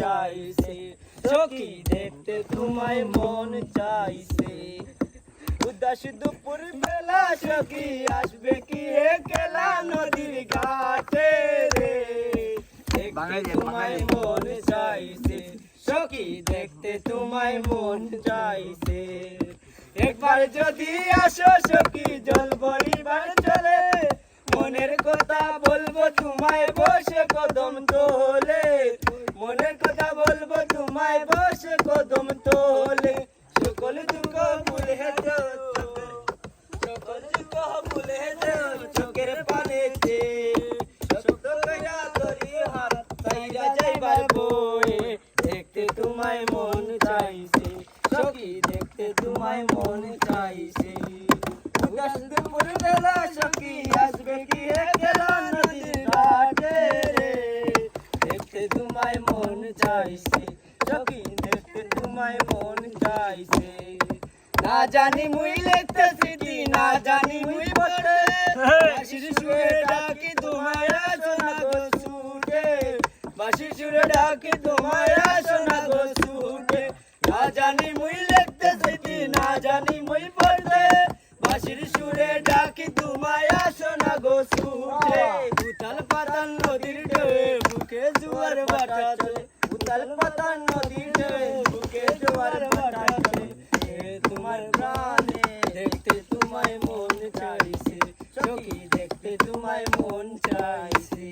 চাইছে। সখী দেখতে তোমায় মন চাইছে। উদাস দুপুর বেলা সখী আসবে কি একলা নদীর ঘাটে রে? তোমায় মন চাইছে। সখী দেখতে তোমায় মন চাইছে। একবার যদি আসো সখী জল বলিবার চলে মনের কথা বলব তোমায় বসে কদম তোলে। কদম তোলে, সকল দুঃখ ভুলে সকল দুঃখ ভুলে চোখের পানেতে। শব্দ কইরা করি হাত তাইরা যাইবার বয়ে দেখতে তোমায় মন চাইছে, সখী দেখতে তোমায় মন চাইছে। উদাস দুপুর বেলা তোমায় মন চাইছে, সখী তোমায় মন চাইছে। না জানি মুই লিখতে স্মৃতি না জানি মুই বটে বাসির সুরে ডাকি তোমায় সোনা গো ছুটে বাসির সুরে ডাকি তোমায় সোনা গো ছুটে না জানি মুই লিখতে স্মৃতি না জানি মুই পড়তে। বাসির সুরে ডাকি তোমায় সোনা গো ছুটে উতাল পাতাল নদীর ঢেউ বুকে জোয়ার বাটা চলে জলপতা নদী বুকে জোয়ার ভাটা চলে তোমার প্রাণে দেখতে তোমায় মন চাইছে, চোখে দেখতে তোমায় মন চাইছে।